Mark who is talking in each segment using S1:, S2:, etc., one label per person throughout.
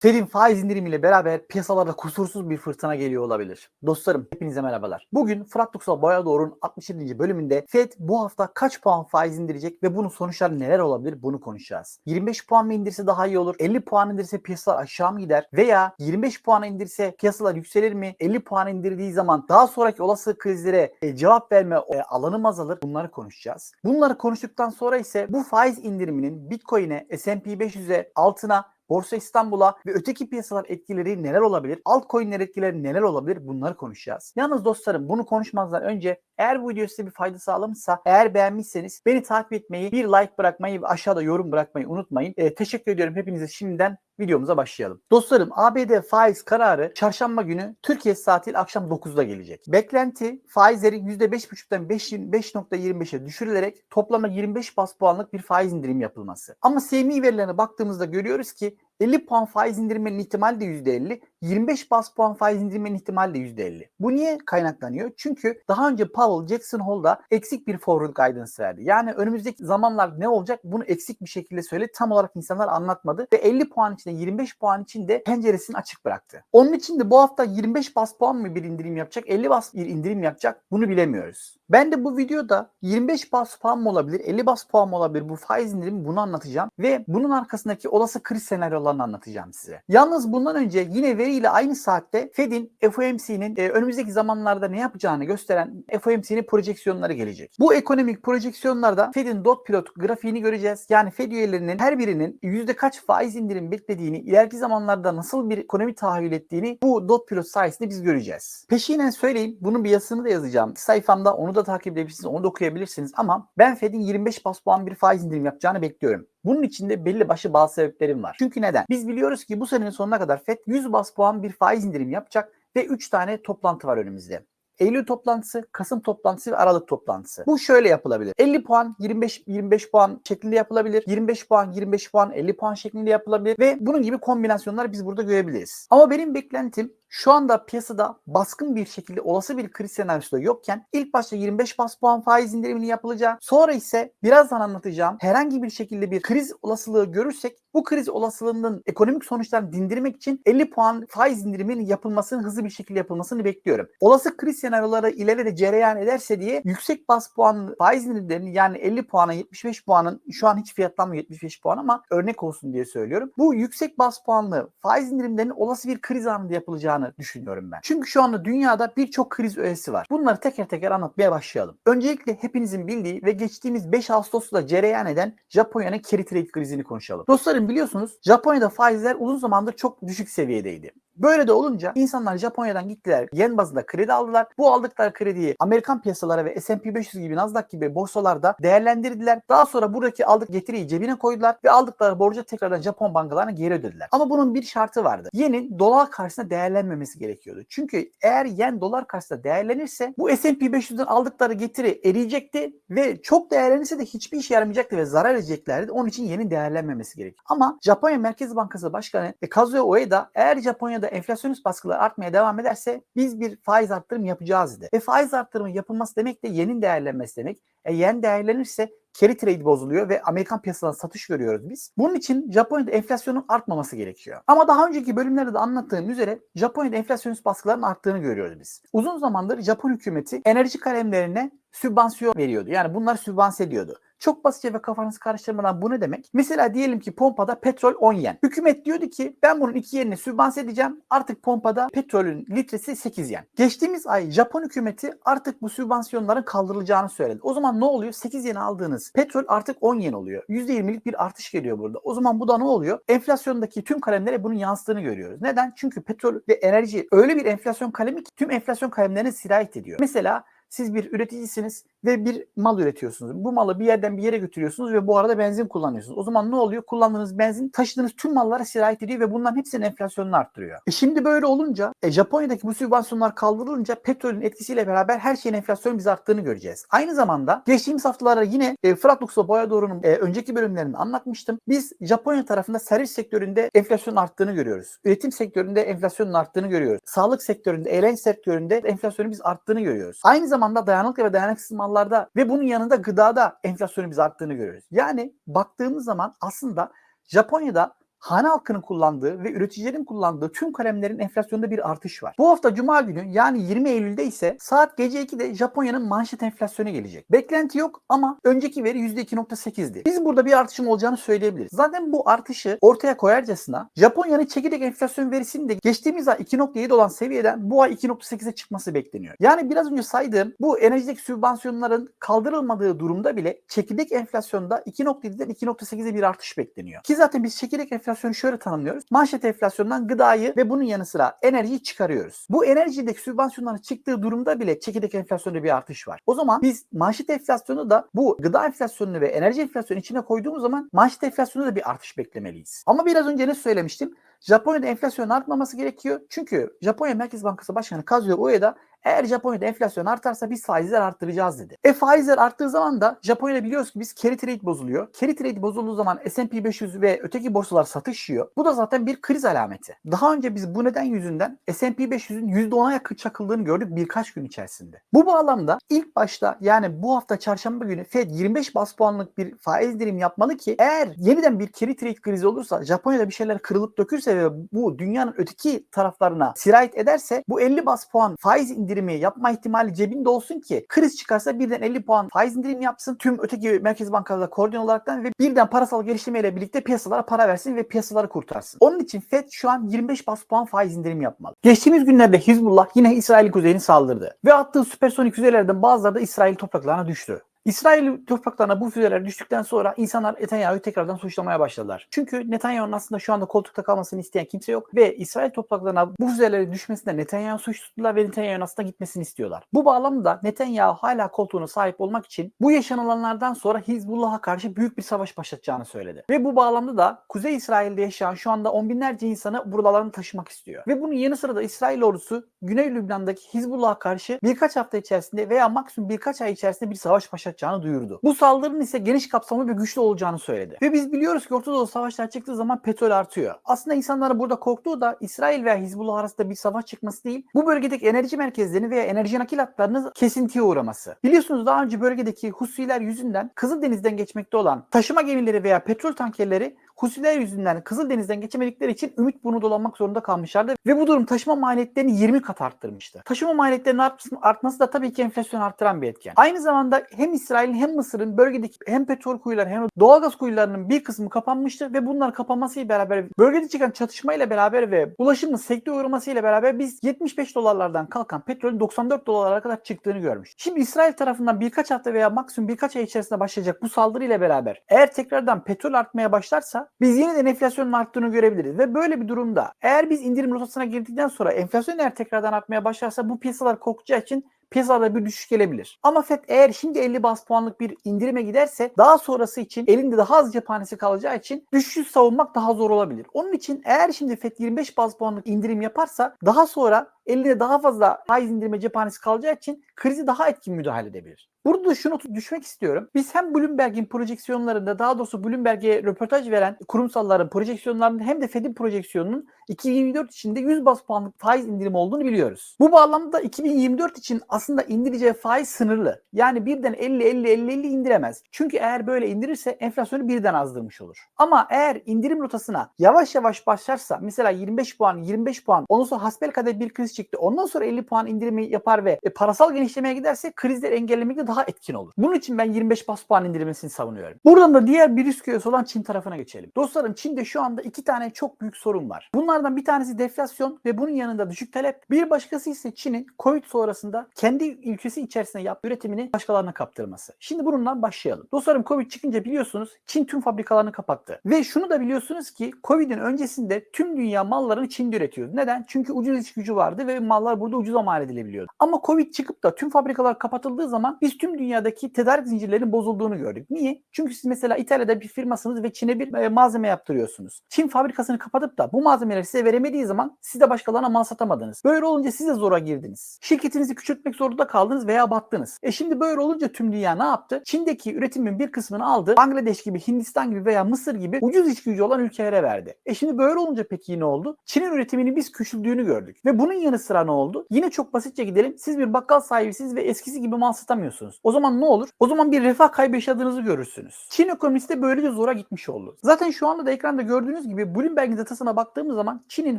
S1: Fed'in faiz indirimiyle beraber piyasalarda kusursuz bir fırtına geliyor olabilir. Dostlarım hepinize merhabalar. Bugün Fırat Tuksal Boya Doğru'nun 67. bölümünde Fed bu hafta kaç puan faiz indirecek ve bunun sonuçları neler olabilir bunu konuşacağız. 25 puan mı indirse daha iyi olur? 50 puan indirse piyasalar aşağı mı gider? Veya 25 puan indirse piyasalar yükselir mi? 50 puan indirdiği zaman daha sonraki olası krizlere e, cevap verme e, alanı mı azalır? Bunları konuşacağız. Bunları konuştuktan sonra ise bu faiz indiriminin Bitcoin'e, S&P 500'e, altına Borsa İstanbul'a ve öteki piyasalar etkileri neler olabilir? Altcoin'ler etkileri neler olabilir? Bunları konuşacağız. Yalnız dostlarım bunu konuşmazdan önce eğer bu video size bir fayda sağlamışsa, eğer beğenmişseniz beni takip etmeyi, bir like bırakmayı ve aşağıda yorum bırakmayı unutmayın. Ee, teşekkür ediyorum hepinize şimdiden videomuza başlayalım. Dostlarım ABD faiz kararı çarşamba günü Türkiye saatiyle akşam 9'da gelecek. Beklenti faizlerin %5,5'tan 5.25'e düşürülerek toplamda 25 bas puanlık bir faiz indirim yapılması. Ama CME verilerine baktığımızda görüyoruz ki 50 puan faiz indirmenin ihtimali de %50, 25 bas puan faiz indirmenin ihtimali de %50. Bu niye kaynaklanıyor? Çünkü daha önce Powell Jackson Hole'da eksik bir forward guidance verdi. Yani önümüzdeki zamanlar ne olacak bunu eksik bir şekilde söyledi. Tam olarak insanlar anlatmadı ve 50 puan içinde 25 puan içinde penceresini açık bıraktı. Onun için de bu hafta 25 bas puan mı bir indirim yapacak, 50 bas bir indirim yapacak bunu bilemiyoruz. Ben de bu videoda 25 bas puan mı olabilir, 50 bas puan mı olabilir bu faiz indirimi bunu anlatacağım ve bunun arkasındaki olası kriz senaryolarını anlatacağım size. Yalnız bundan önce yine veriyle aynı saatte Fed'in FOMC'nin e, önümüzdeki zamanlarda ne yapacağını gösteren FOMC'nin projeksiyonları gelecek. Bu ekonomik projeksiyonlarda Fed'in dot pilot grafiğini göreceğiz. Yani Fed üyelerinin her birinin yüzde kaç faiz indirim beklediğini, ileriki zamanlarda nasıl bir ekonomi tahayyül ettiğini bu dot pilot sayesinde biz göreceğiz. Peşinen söyleyeyim bunun bir yazısını da yazacağım. Sayfamda onu da takip edebilirsiniz, onu da okuyabilirsiniz ama ben Fed'in 25 bas puan bir faiz indirim yapacağını bekliyorum. Bunun içinde belli başlı bazı sebeplerim var. Çünkü neden? Biz biliyoruz ki bu senenin sonuna kadar FED 100 bas puan bir faiz indirim yapacak ve 3 tane toplantı var önümüzde. Eylül toplantısı, Kasım toplantısı ve Aralık toplantısı. Bu şöyle yapılabilir. 50 puan, 25 25 puan şeklinde yapılabilir. 25 puan, 25 puan, 50 puan şeklinde yapılabilir ve bunun gibi kombinasyonlar biz burada görebiliriz. Ama benim beklentim şu anda piyasada baskın bir şekilde olası bir kriz senaryosu da yokken ilk başta 25 bas puan faiz indirimini yapılacağı sonra ise birazdan anlatacağım herhangi bir şekilde bir kriz olasılığı görürsek bu kriz olasılığının ekonomik sonuçlarını dindirmek için 50 puan faiz indiriminin yapılmasını hızlı bir şekilde yapılmasını bekliyorum. Olası kriz senaryoları ileride cereyan ederse diye yüksek bas puan faiz indirimlerinin yani 50 puana 75 puanın şu an hiç fiyatlanmıyor 75 puan ama örnek olsun diye söylüyorum. Bu yüksek bas puanlı faiz indirimlerinin olası bir kriz anında yapılacağını düşünüyorum ben. Çünkü şu anda dünyada birçok kriz öğesi var. Bunları teker teker anlatmaya başlayalım. Öncelikle hepinizin bildiği ve geçtiğimiz 5 Ağustos'ta cereyan eden Japonya'nın carry krizini konuşalım. Dostlarım biliyorsunuz Japonya'da faizler uzun zamandır çok düşük seviyedeydi. Böyle de olunca insanlar Japonya'dan gittiler yen bazında kredi aldılar. Bu aldıkları krediyi Amerikan piyasalara ve S&P 500 gibi Nasdaq gibi borsalarda değerlendirdiler. Daha sonra buradaki aldık getiriyi cebine koydular ve aldıkları borcu tekrardan Japon bankalarına geri ödediler. Ama bunun bir şartı vardı. Yenin dolar karşısında değerlenmemesi gerekiyordu. Çünkü eğer yen dolar karşısında değerlenirse bu S&P 500'den aldıkları getiri eriyecekti ve çok değerlenirse de hiçbir işe yaramayacaktı ve zarar edeceklerdi. Onun için yenin değerlenmemesi gerekiyor. Ama Japonya Merkez Bankası Başkanı Kazuo Ueda eğer Japonya'da enflasyonist baskılar artmaya devam ederse biz bir faiz arttırım yapacağız dedi. Ve faiz arttırımı yapılması demek de yenin değerlenmesi demek. E yen değerlenirse carry trade bozuluyor ve Amerikan piyasalarında satış görüyoruz biz. Bunun için Japonya'da enflasyonun artmaması gerekiyor. Ama daha önceki bölümlerde de anlattığım üzere Japonya'da enflasyonist baskıların arttığını görüyoruz biz. Uzun zamandır Japon hükümeti enerji kalemlerine sübvansiyon veriyordu. Yani bunları sübvanse ediyordu. Çok basitçe ve kafanızı karıştırmadan bu ne demek? Mesela diyelim ki pompada petrol 10 yen. Hükümet diyordu ki ben bunun iki yerini sübvanse edeceğim. Artık pompada petrolün litresi 8 yen. Geçtiğimiz ay Japon hükümeti artık bu sübvansiyonların kaldırılacağını söyledi. O zaman ne oluyor? 8 yen aldığınız petrol artık 10 yen oluyor. %20'lik bir artış geliyor burada. O zaman bu da ne oluyor? Enflasyondaki tüm kalemlere bunun yansıdığını görüyoruz. Neden? Çünkü petrol ve enerji öyle bir enflasyon kalemi ki tüm enflasyon kalemlerine sirayet ediyor. Mesela siz bir üreticisiniz ve bir mal üretiyorsunuz. Bu malı bir yerden bir yere götürüyorsunuz ve bu arada benzin kullanıyorsunuz. O zaman ne oluyor? Kullandığınız benzin taşıdığınız tüm mallara sirayet ediyor ve bunların hepsinin enflasyonunu arttırıyor. E şimdi böyle olunca e, Japonya'daki bu sübvansiyonlar kaldırılınca petrolün etkisiyle beraber her şeyin enflasyonu biz arttığını göreceğiz. Aynı zamanda geçtiğimiz haftalarda yine e, Fırat Luxo Boya Doğru'nun e, önceki bölümlerinde anlatmıştım. Biz Japonya tarafında servis sektöründe enflasyonun arttığını görüyoruz. Üretim sektöründe enflasyonun arttığını görüyoruz. Sağlık sektöründe, eğlence sektöründe enflasyonun biz arttığını görüyoruz. Aynı zamanda dayanıklı ve dayanıksız mallarda ve bunun yanında gıdada enflasyonun biz arttığını görüyoruz. Yani baktığımız zaman aslında Japonya'da hane halkının kullandığı ve üreticilerin kullandığı tüm kalemlerin enflasyonunda bir artış var. Bu hafta Cuma günü yani 20 Eylül'de ise saat gece 2'de Japonya'nın manşet enflasyonu gelecek. Beklenti yok ama önceki veri %2.8'di. Biz burada bir artışın olacağını söyleyebiliriz. Zaten bu artışı ortaya koyarcasına Japonya'nın çekirdek enflasyon verisinin de geçtiğimiz ay 2.7 olan seviyeden bu ay 2.8'e çıkması bekleniyor. Yani biraz önce saydığım bu enerjideki sübvansiyonların kaldırılmadığı durumda bile çekirdek enflasyonda 2.7'den 2.8'e bir artış bekleniyor. Ki zaten biz çekirdek enflasyonu şöyle tanımlıyoruz. Manşet enflasyondan gıdayı ve bunun yanı sıra enerjiyi çıkarıyoruz. Bu enerjideki sübvansiyonların çıktığı durumda bile çekirdek enflasyonda bir artış var. O zaman biz manşet enflasyonu da bu gıda enflasyonunu ve enerji enflasyonu içine koyduğumuz zaman manşet enflasyonu da bir artış beklemeliyiz. Ama biraz önce ne söylemiştim? Japonya'da enflasyonun artmaması gerekiyor. Çünkü Japonya Merkez Bankası Başkanı Kazuo Ueda eğer Japonya'da enflasyon artarsa biz faizler arttıracağız dedi. E faizler arttığı zaman da Japonya'da biliyoruz ki biz carry trade bozuluyor. Carry trade bozulduğu zaman S&P 500 ve öteki borsalar satışıyor. Bu da zaten bir kriz alameti. Daha önce biz bu neden yüzünden S&P 500'ün %10'a yakın çakıldığını gördük birkaç gün içerisinde. Bu bağlamda ilk başta yani bu hafta çarşamba günü Fed 25 bas puanlık bir faiz indirim yapmalı ki eğer yeniden bir carry trade krizi olursa Japonya'da bir şeyler kırılıp dökülse ve bu dünyanın öteki taraflarına sirayet ederse bu 50 bas puan faiz indirimi yapma ihtimali cebinde olsun ki kriz çıkarsa birden 50 puan faiz indirimi yapsın. Tüm öteki merkez bankalarla koordine olaraktan ve birden parasal gelişmeyle birlikte piyasalara para versin ve piyasaları kurtarsın. Onun için Fed şu an 25 bas puan faiz indirimi yapmalı. Geçtiğimiz günlerde Hizbullah yine İsrail kuzeyini saldırdı ve attığı süpersonik füzelerden bazıları da İsrail topraklarına düştü. İsrail topraklarına bu füzeler düştükten sonra insanlar Netanyahu'yu tekrardan suçlamaya başladılar. Çünkü Netanyahu'nun aslında şu anda koltukta kalmasını isteyen kimse yok ve İsrail topraklarına bu füzelerin düşmesinde Netanyahu suç tuttular ve Netanyahu'nun aslında gitmesini istiyorlar. Bu bağlamda Netanyahu hala koltuğuna sahip olmak için bu yaşanılanlardan sonra Hizbullah'a karşı büyük bir savaş başlatacağını söyledi. Ve bu bağlamda da Kuzey İsrail'de yaşayan şu anda on binlerce insanı buralarını taşımak istiyor. Ve bunun yanı sıra da İsrail ordusu Güney Lübnan'daki Hizbullah'a karşı birkaç hafta içerisinde veya maksimum birkaç ay içerisinde bir savaş başlatacağını duyurdu. Bu saldırının ise geniş kapsamlı ve güçlü olacağını söyledi. Ve biz biliyoruz ki Orta Doğu savaşlar çıktığı zaman petrol artıyor. Aslında insanların burada korktuğu da İsrail veya Hizbullah arasında bir savaş çıkması değil, bu bölgedeki enerji merkezlerini veya enerji nakil hatlarını kesintiye uğraması. Biliyorsunuz daha önce bölgedeki Husiler yüzünden Kızıldeniz'den geçmekte olan taşıma gemileri veya petrol tankerleri Husiler yüzünden Kızıldeniz'den geçemedikleri için ümit burnu dolanmak zorunda kalmışlardı ve bu durum taşıma maliyetlerini 20 kat arttırmıştı. Taşıma maliyetlerinin artması, da tabii ki enflasyon arttıran bir etken. Aynı zamanda hem İsrail'in hem Mısır'ın bölgedeki hem petrol kuyuları hem doğalgaz kuyularının bir kısmı kapanmıştı ve bunlar kapanmasıyla beraber bölgede çıkan çatışmayla beraber ve ulaşımın sekteye uğramasıyla beraber biz 75 dolarlardan kalkan petrolün 94 dolarlara kadar çıktığını görmüş. Şimdi İsrail tarafından birkaç hafta veya maksimum birkaç ay içerisinde başlayacak bu saldırıyla beraber eğer tekrardan petrol artmaya başlarsa biz yeniden enflasyonun arttığını görebiliriz. Ve böyle bir durumda eğer biz indirim rotasına girdikten sonra enflasyon eğer tekrardan artmaya başlarsa bu piyasalar korkacağı için piyasalarda bir düşüş gelebilir. Ama FED eğer şimdi 50 bas puanlık bir indirime giderse daha sonrası için elinde daha az cephanesi kalacağı için düşüşü savunmak daha zor olabilir. Onun için eğer şimdi FED 25 bas puanlık indirim yaparsa daha sonra elinde daha fazla faiz indirme cephanesi kalacağı için krizi daha etkin müdahale edebilir. Burada da şunu düşmek istiyorum. Biz hem Bloomberg'in projeksiyonlarında daha doğrusu Bloomberg'e röportaj veren kurumsalların projeksiyonlarında hem de Fed'in projeksiyonunun 2024 içinde 100 bas puanlık faiz indirimi olduğunu biliyoruz. Bu bağlamda 2024 için aslında indireceği faiz sınırlı. Yani birden 50 50 50 50 indiremez. Çünkü eğer böyle indirirse enflasyonu birden azdırmış olur. Ama eğer indirim rotasına yavaş yavaş başlarsa mesela 25 puan 25 puan ondan sonra hasbelkader bir kriz çıktı. Ondan sonra 50 puan indirimi yapar ve e, parasal genişlemeye giderse krizleri engellemekte daha etkin olur. Bunun için ben 25 bas puan indirilmesini savunuyorum. Buradan da diğer bir risk üyesi olan Çin tarafına geçelim. Dostlarım Çin'de şu anda iki tane çok büyük sorun var. Bunlardan bir tanesi deflasyon ve bunun yanında düşük talep. Bir başkası ise Çin'in Covid sonrasında kendi ülkesi içerisinde yaptığı üretimini başkalarına kaptırması. Şimdi bununla başlayalım. Dostlarım Covid çıkınca biliyorsunuz Çin tüm fabrikalarını kapattı. Ve şunu da biliyorsunuz ki Covid'in öncesinde tüm dünya mallarını Çin'de üretiyordu. Neden? Çünkü ucuz iş gücü vardı ve mallar burada ucuza mal edilebiliyordu. Ama Covid çıkıp da tüm fabrikalar kapatıldığı zaman biz tüm dünyadaki tedarik zincirlerinin bozulduğunu gördük. Niye? Çünkü siz mesela İtalya'da bir firmasınız ve Çin'e bir e, malzeme yaptırıyorsunuz. Çin fabrikasını kapatıp da bu malzemeleri size veremediği zaman siz de başkalarına mal satamadınız. Böyle olunca siz de zora girdiniz. Şirketinizi küçültmek zorunda kaldınız veya battınız. E şimdi böyle olunca tüm dünya ne yaptı? Çin'deki üretimin bir kısmını aldı. Bangladeş gibi, Hindistan gibi veya Mısır gibi ucuz iş gücü olan ülkelere verdi. E şimdi böyle olunca peki ne oldu? Çin'in üretimini biz küçüldüğünü gördük. Ve bunun yanı sıra ne oldu? Yine çok basitçe gidelim. Siz bir bakkal sahibisiniz ve eskisi gibi mal satamıyorsunuz. Musunuz? O zaman ne olur? O zaman bir refah kaybı yaşadığınızı görürsünüz. Çin ekonomisi de böylece zora gitmiş oldu. Zaten şu anda da ekranda gördüğünüz gibi Bloomberg'in datasına baktığımız zaman Çin'in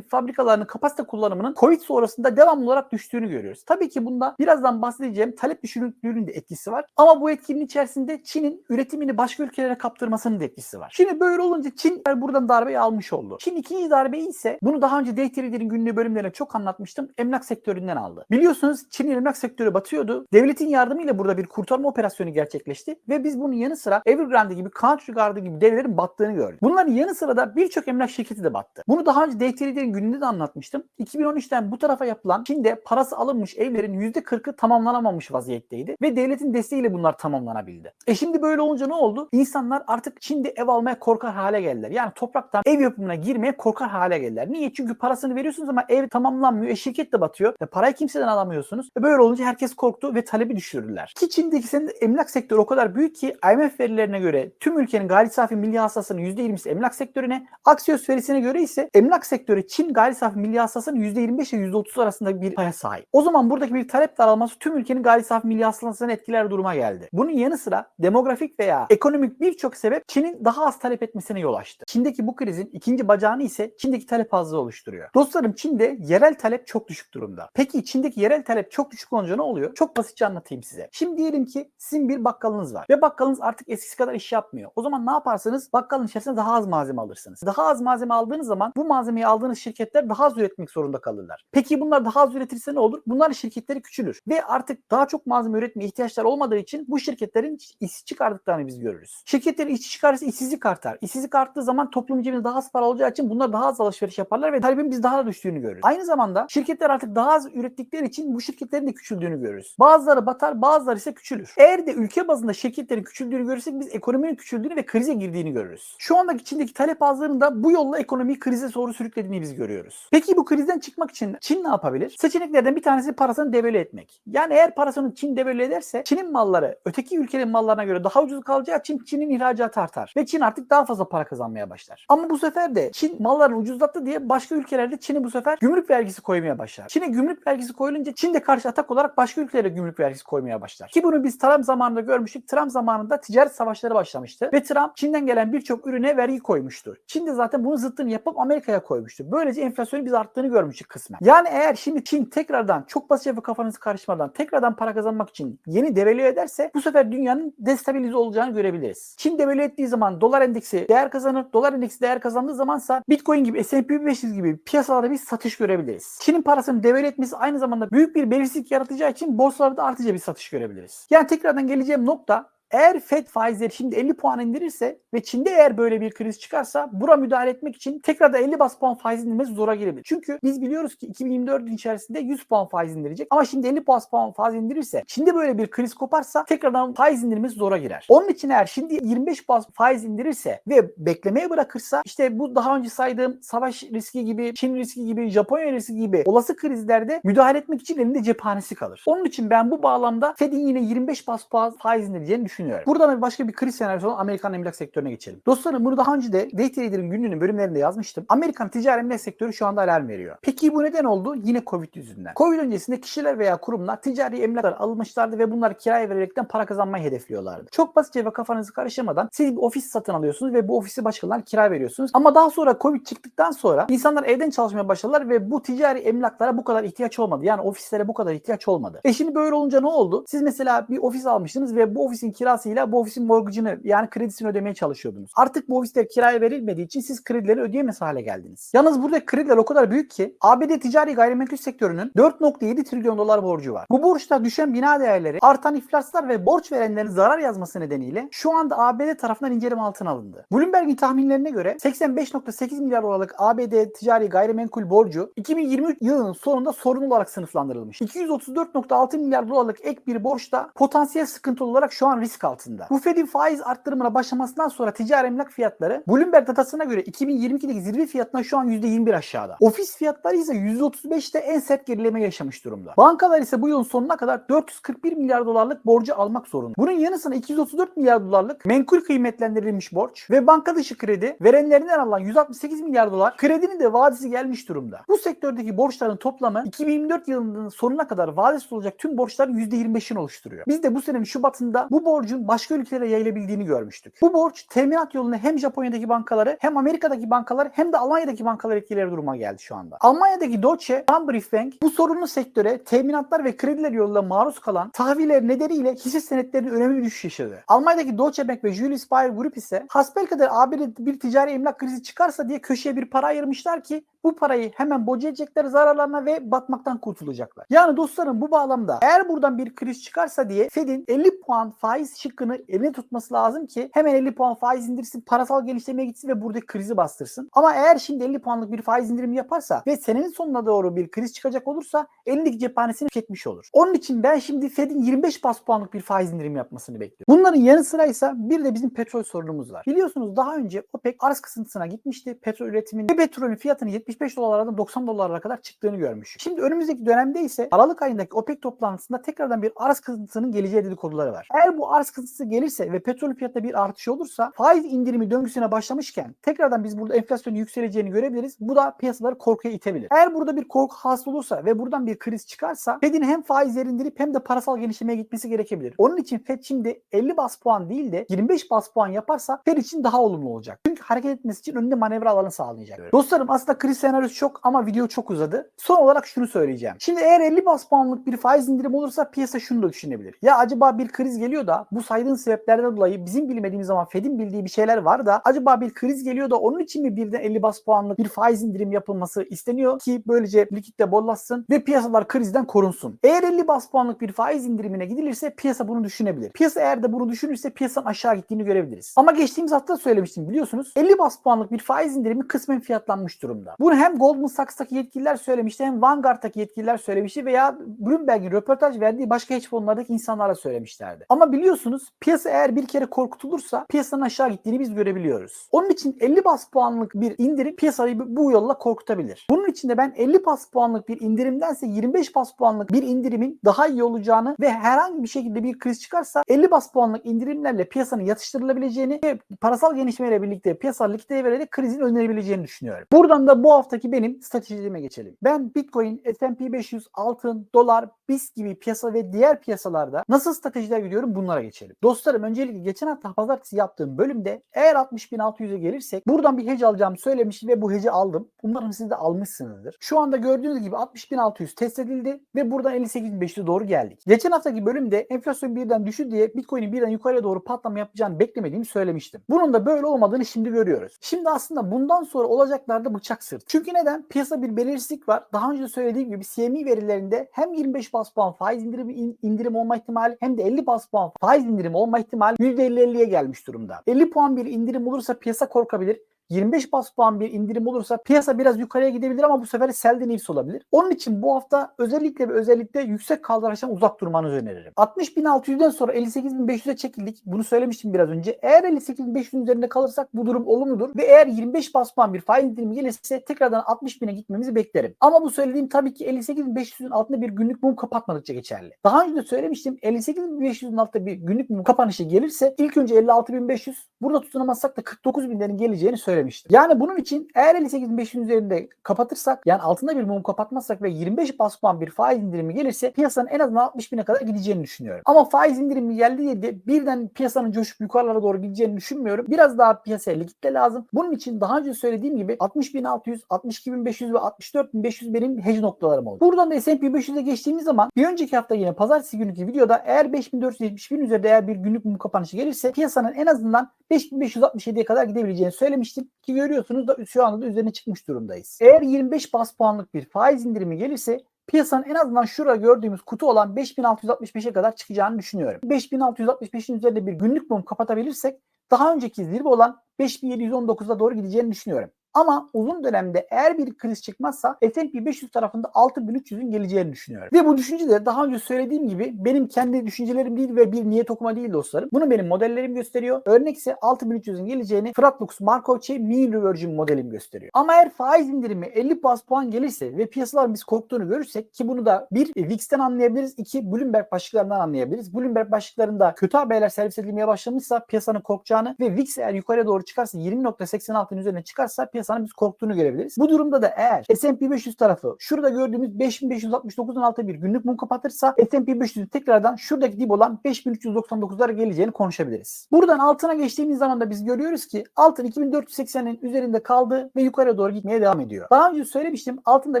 S1: fabrikalarının kapasite kullanımının Covid sonrasında devamlı olarak düştüğünü görüyoruz. Tabii ki bunda birazdan bahsedeceğim talep düşürüklüğünün de etkisi var. Ama bu etkinin içerisinde Çin'in üretimini başka ülkelere kaptırmasının da etkisi var. Şimdi böyle olunca Çin buradan darbeyi almış oldu. Çin ikinci darbeyi ise bunu daha önce Day Trader'in günlüğü bölümlerine çok anlatmıştım. Emlak sektöründen aldı. Biliyorsunuz Çin'in emlak sektörü batıyordu. Devletin yardımıyla burada bir kurtarma operasyonu gerçekleşti ve biz bunun yanı sıra Evergrande gibi, Country Garden gibi devlerin battığını gördük. Bunların yanı sıra da birçok emlak şirketi de battı. Bunu daha önce Day Trader'in gününde de anlatmıştım. 2013'ten bu tarafa yapılan Çin'de parası alınmış evlerin %40'ı tamamlanamamış vaziyetteydi ve devletin desteğiyle bunlar tamamlanabildi. E şimdi böyle olunca ne oldu? İnsanlar artık Çin'de ev almaya korkar hale geldiler. Yani topraktan ev yapımına girmeye korkar hale geldiler. Niye? Çünkü parasını veriyorsunuz ama ev tamamlanmıyor. E şirket de batıyor. E parayı kimseden alamıyorsunuz. E böyle olunca herkes korktu ve talebi düşürdüler. Ki Çin'deki senin emlak sektörü o kadar büyük ki IMF verilerine göre tüm ülkenin gayri safi milli hasılasının %20'si emlak sektörüne, Axios verisine göre ise emlak sektörü Çin gayri safi milli hasılasının %25 ile %30 arasında bir paya sahip. O zaman buradaki bir talep daralması tüm ülkenin gayri safi milli hasılasını etkiler duruma geldi. Bunun yanı sıra demografik veya ekonomik birçok sebep Çin'in daha az talep etmesine yol açtı. Çin'deki bu krizin ikinci bacağını ise Çin'deki talep azlığı oluşturuyor. Dostlarım Çin'de yerel talep çok düşük durumda. Peki Çin'deki yerel talep çok düşük olunca ne oluyor? Çok basitçe anlatayım size. Şimdi diyelim ki sizin bir bakkalınız var ve bakkalınız artık eskisi kadar iş yapmıyor. O zaman ne yaparsınız? Bakkalın içerisinde daha az malzeme alırsınız. Daha az malzeme aldığınız zaman bu malzemeyi aldığınız şirketler daha az üretmek zorunda kalırlar. Peki bunlar daha az üretirse ne olur? Bunların şirketleri küçülür ve artık daha çok malzeme üretmeye ihtiyaçları olmadığı için bu şirketlerin iş çıkardıklarını biz görürüz. Şirketlerin işçi çıkarırsa işsizlik artar. İşsizlik arttığı zaman toplum cebinde daha az para olacağı için bunlar daha az alışveriş yaparlar ve talebin biz daha da düştüğünü görürüz. Aynı zamanda şirketler artık daha az ürettikleri için bu şirketlerin de küçüldüğünü görürüz. Bazıları batar, bazıları ise küçülür. Eğer de ülke bazında şirketlerin küçüldüğünü görürsek biz ekonominin küçüldüğünü ve krize girdiğini görürüz. Şu andaki Çin'deki talep azlığının da bu yolla ekonomiyi krize doğru sürüklediğini biz görüyoruz. Peki bu krizden çıkmak için Çin ne yapabilir? Seçeneklerden bir tanesi parasını devalüe etmek. Yani eğer parasını Çin devalüe ederse Çin'in malları öteki ülkenin mallarına göre daha ucuz kalacağı için Çin'in ihracatı artar ve Çin artık daha fazla para kazanmaya başlar. Ama bu sefer de Çin mallarını ucuzlattı diye başka ülkelerde Çin'e bu sefer gümrük vergisi koymaya başlar. Çin'e gümrük vergisi koyulunca Çin de karşı atak olarak başka ülkelere gümrük vergisi koymaya başlar. Ki bunu biz Trump zamanında görmüştük. Trump zamanında ticaret savaşları başlamıştı ve Trump Çin'den gelen birçok ürüne vergi koymuştu. Çin de zaten bunun zıttını yapıp Amerika'ya koymuştu. Böylece enflasyonun biz arttığını görmüştük kısmen. Yani eğer şimdi Çin tekrardan çok basitçe ve kafanızı karışmadan tekrardan para kazanmak için yeni devalüe ederse bu sefer dünyanın destabilize olacağını görebiliriz. Çin devalüe ettiği zaman dolar endeksi değer kazanır. Dolar endeksi değer kazandığı zamansa Bitcoin gibi S&P 500 gibi piyasalarda bir satış görebiliriz. Çin'in parasını devalüe etmesi aynı zamanda büyük bir belirsizlik yaratacağı için borsalarda artıca bir satış görebiliriz. Yani tekrardan geleceğim nokta eğer FED faizleri şimdi 50 puan indirirse ve Çin'de eğer böyle bir kriz çıkarsa bura müdahale etmek için tekrar da 50 bas puan faiz indirmesi zora girebilir. Çünkü biz biliyoruz ki 2024 içerisinde 100 puan faiz indirecek ama şimdi 50 bas puan faiz indirirse Çin'de böyle bir kriz koparsa tekrardan faiz indirmesi zora girer. Onun için eğer şimdi 25 bas faiz indirirse ve beklemeye bırakırsa işte bu daha önce saydığım savaş riski gibi, Çin riski gibi, Japonya riski gibi olası krizlerde müdahale etmek için elinde cephanesi kalır. Onun için ben bu bağlamda Fed'in yine 25 bas puan faiz indireceğini düşünüyorum. Buradan bir başka bir kriz senaryosu olan Amerikan emlak sektörüne geçelim. Dostlarım bunu daha önce de Day Trader'ın günlüğünün bölümlerinde yazmıştım. Amerikan ticari emlak sektörü şu anda alarm veriyor. Peki bu neden oldu? Yine Covid yüzünden. Covid öncesinde kişiler veya kurumlar ticari emlaklar almışlardı ve bunları kiraya vererekten para kazanmayı hedefliyorlardı. Çok basitçe ve kafanızı karıştırmadan siz bir ofis satın alıyorsunuz ve bu ofisi başkalarına kiraya veriyorsunuz. Ama daha sonra Covid çıktıktan sonra insanlar evden çalışmaya başladılar ve bu ticari emlaklara bu kadar ihtiyaç olmadı. Yani ofislere bu kadar ihtiyaç olmadı. E şimdi böyle olunca ne oldu? Siz mesela bir ofis almıştınız ve bu ofisin kirasıyla bu ofisin mortgage'ını yani kredisini ödemeye çalışıyordunuz. Artık bu ofisler kiraya verilmediği için siz kredileri ödeyemez hale geldiniz. Yalnız burada krediler o kadar büyük ki ABD ticari gayrimenkul sektörünün 4.7 trilyon dolar borcu var. Bu borçta düşen bina değerleri, artan iflaslar ve borç verenlerin zarar yazması nedeniyle şu anda ABD tarafından inceleme altına alındı. Bloomberg'in tahminlerine göre 85.8 milyar dolarlık ABD ticari gayrimenkul borcu 2023 yılının sonunda sorun olarak sınıflandırılmış. 234.6 milyar dolarlık ek bir borç da potansiyel sıkıntı olarak şu an risk risk altında. Bu Fed'in faiz arttırımına başlamasından sonra ticari emlak fiyatları Bloomberg datasına göre 2022'deki zirve fiyatına şu an %21 aşağıda. Ofis fiyatları ise %35'te en sert gerileme yaşamış durumda. Bankalar ise bu yılın sonuna kadar 441 milyar dolarlık borcu almak zorunda. Bunun yanı sıra 234 milyar dolarlık menkul kıymetlendirilmiş borç ve banka dışı kredi verenlerinden alınan 168 milyar dolar kredinin de vadesi gelmiş durumda. Bu sektördeki borçların toplamı 2024 yılının sonuna kadar vadesi olacak tüm borçların %25'ini oluşturuyor. Biz de bu senenin Şubat'ında bu borcun başka ülkelere yayılabildiğini görmüştük. Bu borç teminat yolunu hem Japonya'daki bankaları hem Amerika'daki bankaları hem de Almanya'daki bankaları etkiler duruma geldi şu anda. Almanya'daki Deutsche Pfandbriefbank bu sorunlu sektöre teminatlar ve krediler yoluyla maruz kalan tahviller nedeniyle hisse senetlerinin önemli bir düşüş yaşadı. Almanya'daki Deutsche Bank ve Julius Baer Group ise hasbelkader ABD'de bir ticari emlak krizi çıkarsa diye köşeye bir para ayırmışlar ki bu parayı hemen boca zararlarına ve batmaktan kurtulacaklar. Yani dostlarım bu bağlamda eğer buradan bir kriz çıkarsa diye Fed'in 50 puan faiz şıkkını eline tutması lazım ki hemen 50 puan faiz indirsin, parasal genişlemeye gitsin ve buradaki krizi bastırsın. Ama eğer şimdi 50 puanlık bir faiz indirimi yaparsa ve senenin sonuna doğru bir kriz çıkacak olursa elindeki cephanesini tüketmiş olur. Onun için ben şimdi Fed'in 25 bas puanlık bir faiz indirimi yapmasını bekliyorum. Bunların yanı sıra ise bir de bizim petrol sorunumuz var. Biliyorsunuz daha önce OPEC arz kısıntısına gitmişti. Petrol üretiminin ve petrolün fiyatını 75 dolarlardan 90 dolarlara kadar çıktığını görmüş. Şimdi önümüzdeki dönemde ise Aralık ayındaki OPEC toplantısında tekrardan bir arz kısıntısının geleceği dedikoduları var. Eğer bu arz kısıntısı gelirse ve petrol fiyatında bir artış olursa faiz indirimi döngüsüne başlamışken tekrardan biz burada enflasyonun yükseleceğini görebiliriz. Bu da piyasaları korkuya itebilir. Eğer burada bir korku hasıl olursa ve buradan bir kriz çıkarsa Fed'in hem faizleri indirip hem de parasal genişlemeye gitmesi gerekebilir. Onun için Fed şimdi 50 bas puan değil de 25 bas puan yaparsa Fed için daha olumlu olacak. Çünkü hareket etmesi için önünde manevra alanı sağlayacak. Dostlarım aslında kriz senaryosu çok ama video çok uzadı. Son olarak şunu söyleyeceğim. Şimdi eğer 50 bas puanlık bir faiz indirim olursa piyasa şunu da düşünebilir. Ya acaba bir kriz geliyor da bu saydığın sebeplerden dolayı bizim bilmediğimiz ama Fed'in bildiği bir şeyler var da acaba bir kriz geliyor da onun için mi birden 50 bas puanlık bir faiz indirim yapılması isteniyor ki böylece likitte bollaşsın ve piyasalar krizden korunsun. Eğer 50 bas puanlık bir faiz indirimine gidilirse piyasa bunu düşünebilir. Piyasa eğer de bunu düşünürse piyasanın aşağı gittiğini görebiliriz. Ama geçtiğimiz hafta söylemiştim biliyorsunuz 50 bas puanlık bir faiz indirimi kısmen fiyatlanmış durumda. Bunu hem Goldman Sachs'taki yetkililer söylemişti hem Vanguard'daki yetkililer söylemişti veya Bloomberg'in röportaj verdiği başka hedge fonlardaki insanlara söylemişlerdi. Ama biliyorsunuz piyasa eğer bir kere korkutulursa piyasanın aşağı gittiğini biz görebiliyoruz. Onun için 50 bas puanlık bir indirim piyasayı bu yolla korkutabilir. Bunun için de ben 50 bas puanlık bir indirimdense 25 bas puanlık bir indirimin daha iyi olacağını ve herhangi bir şekilde bir kriz çıkarsa 50 bas puanlık indirimlerle piyasanın yatıştırılabileceğini ve parasal gelişmeyle birlikte piyasa likidite vererek krizin önlenebileceğini düşünüyorum. Buradan da bu haftaki benim stratejilerime geçelim. Ben Bitcoin, S&P 500, altın, dolar, BIST gibi piyasa ve diğer piyasalarda nasıl stratejiler gidiyorum bunlara geçelim. Dostlarım öncelikle geçen hafta pazartesi yaptığım bölümde eğer 60.600'e gelirsek buradan bir hece alacağımı söylemiştim ve bu hece aldım. Umarım siz de almışsınızdır. Şu anda gördüğünüz gibi 60.600 test edildi ve buradan 58.500'e doğru geldik. Geçen haftaki bölümde enflasyon birden düştü diye Bitcoin'in birden yukarıya doğru patlama yapacağını beklemediğimi söylemiştim. Bunun da böyle olmadığını şimdi görüyoruz. Şimdi aslında bundan sonra olacaklarda bıçak sırt. Çünkü neden? Piyasa bir belirsizlik var. Daha önce söylediğim gibi CME verilerinde hem 25 bas puan faiz indirim, indirim olma ihtimali hem de 50 bas puan faiz indirim olma ihtimali %50-50'ye gelmiş durumda. 50 puan bir indirim olursa piyasa korkabilir. 25 bas puan bir indirim olursa piyasa biraz yukarıya gidebilir ama bu sefer sell deneyisi olabilir. Onun için bu hafta özellikle ve özellikle yüksek kaldıraçtan uzak durmanızı öneririm. 60.600'den sonra 58.500'e çekildik. Bunu söylemiştim biraz önce. Eğer 58.500'ün üzerinde kalırsak bu durum olumludur ve eğer 25 bas puan bir faiz indirimi gelirse tekrardan 60.000'e gitmemizi beklerim. Ama bu söylediğim tabii ki 58.500'ün altında bir günlük mum kapatmadıkça geçerli. Daha önce de söylemiştim 58.500'ün altında bir günlük mum kapanışı gelirse ilk önce 56.500 burada tutunamazsak da 49.000'lerin geleceğini söylemiştim. Yani bunun için eğer 58.500'ün üzerinde kapatırsak yani altında bir mum kapatmazsak ve 25 bas puan bir faiz indirimi gelirse piyasanın en azından 60.000'e kadar gideceğini düşünüyorum. Ama faiz indirimi geldi diye de birden piyasanın coşup yukarılara doğru gideceğini düşünmüyorum. Biraz daha piyasaya likitte lazım. Bunun için daha önce söylediğim gibi 60.600, 62.500 ve 64.500 benim hedge noktalarım oldu. Buradan da S&P 500'e geçtiğimiz zaman bir önceki hafta yine pazartesi günkü videoda eğer 5470.000 üzerinde eğer bir günlük mum kapanışı gelirse piyasanın en azından 5567'ye kadar gidebileceğini söylemiştim ki görüyorsunuz da şu anda da üzerine çıkmış durumdayız. Eğer 25 bas puanlık bir faiz indirimi gelirse piyasanın en azından şurada gördüğümüz kutu olan 5665'e kadar çıkacağını düşünüyorum. 5665'in üzerinde bir günlük mum kapatabilirsek daha önceki zirve olan 5719'a doğru gideceğini düşünüyorum. Ama uzun dönemde eğer bir kriz çıkmazsa S&P 500 tarafında 6300'ün geleceğini düşünüyorum. Ve bu düşünce de daha önce söylediğim gibi benim kendi düşüncelerim değil ve bir niyet okuma değil dostlarım. Bunu benim modellerim gösteriyor. Örnek ise 6300'ün geleceğini Fratlux Markovçi Mean Reversion modelim gösteriyor. Ama eğer faiz indirimi 50 bas puan gelirse ve piyasalar biz korktuğunu görürsek ki bunu da bir e, VIX'ten anlayabiliriz, iki Bloomberg başlıklarından anlayabiliriz. Bloomberg başlıklarında kötü haberler servis edilmeye başlamışsa piyasanın korkacağını ve VIX eğer yukarıya doğru çıkarsa 20.86'ın üzerine çıkarsa piyasanın biz korktuğunu görebiliriz. Bu durumda da eğer S&P 500 tarafı şurada gördüğümüz 5569'un altı bir günlük mum kapatırsa S&P 500'ün tekrardan şuradaki dip olan 5399'lara geleceğini konuşabiliriz. Buradan altına geçtiğimiz zaman da biz görüyoruz ki altın 2480'in üzerinde kaldı ve yukarıya doğru gitmeye devam ediyor. Daha önce söylemiştim altında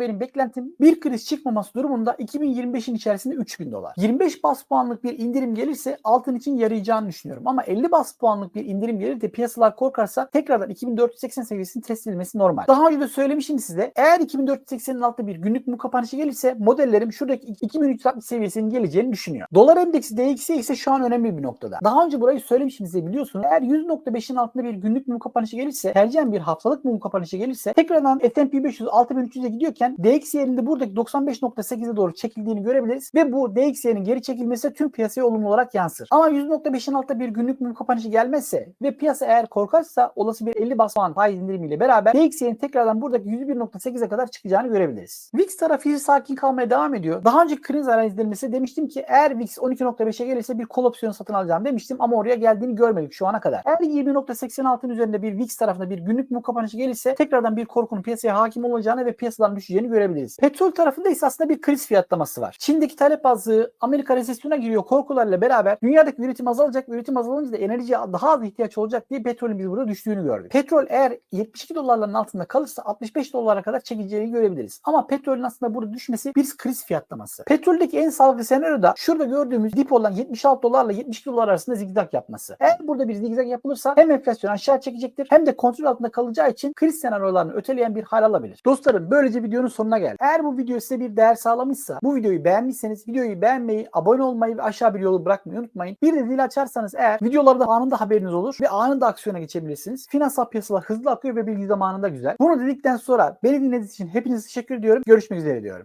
S1: benim beklentim bir kriz çıkmaması durumunda 2025'in içerisinde 3000 dolar. 25 bas puanlık bir indirim gelirse altın için yarayacağını düşünüyorum. Ama 50 bas puanlık bir indirim gelir de piyasalar korkarsa tekrardan 2480 seviyesinin test edilmesi normal. Daha önce de söylemiştim size eğer 2480'in altında bir günlük mum kapanışı gelirse modellerim şuradaki 2360 seviyesinin geleceğini düşünüyor. Dolar endeksi DXY ise şu an önemli bir noktada. Daha önce burayı söylemiştim size biliyorsunuz. Eğer 100.5'in altında bir günlük mum kapanışı gelirse tercihen bir haftalık mum kapanışı gelirse tekrardan S&P 500 6300'e gidiyorken DXY'nin de buradaki 95.8'e doğru çekildiğini görebiliriz ve bu DXY'nin geri çekilmesi tüm piyasaya olumlu olarak yansır. Ama 100.5'in altında bir günlük mum kapanışı gelmezse ve piyasa eğer korkarsa olası bir 50 bas puan faiz indirimiyle beraber DXY'nin tekrardan buradaki 101.8'e kadar çıkacağını görebiliriz. VIX tarafı ise sakin kalmaya devam ediyor. Daha önce kriz analizlerimizde demiştim ki eğer VIX 12.5'e gelirse bir kol opsiyonu satın alacağım demiştim ama oraya geldiğini görmedik şu ana kadar. Eğer 20.86'ın üzerinde bir VIX tarafında bir günlük mum kapanışı gelirse tekrardan bir korkunun piyasaya hakim olacağını ve piyasadan düşeceğini görebiliriz. Petrol tarafında ise aslında bir kriz fiyatlaması var. Çin'deki talep azlığı Amerika resesyona giriyor korkularla beraber dünyadaki üretim azalacak üretim azalınca da enerjiye daha az ihtiyaç olacak diye petrolün biz burada düştüğünü gördük. Petrol eğer 72 dolarların altında kalırsa 65 dolara kadar çekileceğini görebiliriz. Ama petrolün aslında burada düşmesi bir kriz fiyatlaması. Petroldeki en sağlıklı senaryo da şurada gördüğümüz dip olan 76 dolarla 72 dolar arasında zigzag yapması. Eğer burada bir zigzag yapılırsa hem enflasyon aşağı çekecektir hem de kontrol altında kalacağı için kriz senaryolarını öteleyen bir hal alabilir. Dostlarım böylece videonun sonuna geldik. Eğer bu video size bir değer sağlamışsa bu videoyu beğenmişseniz videoyu beğenmeyi, abone olmayı ve aşağı bir yolu bırakmayı unutmayın. Bir de zil açarsanız eğer videolarda anında haberiniz olur ve anında aksiyona geçebilirsiniz. Finansal piyasalar hızlı akıyor ve bilgi zamanında güzel. Bunu dedikten sonra beni dinlediğiniz için hepinize teşekkür ediyorum. Görüşmek üzere diyorum.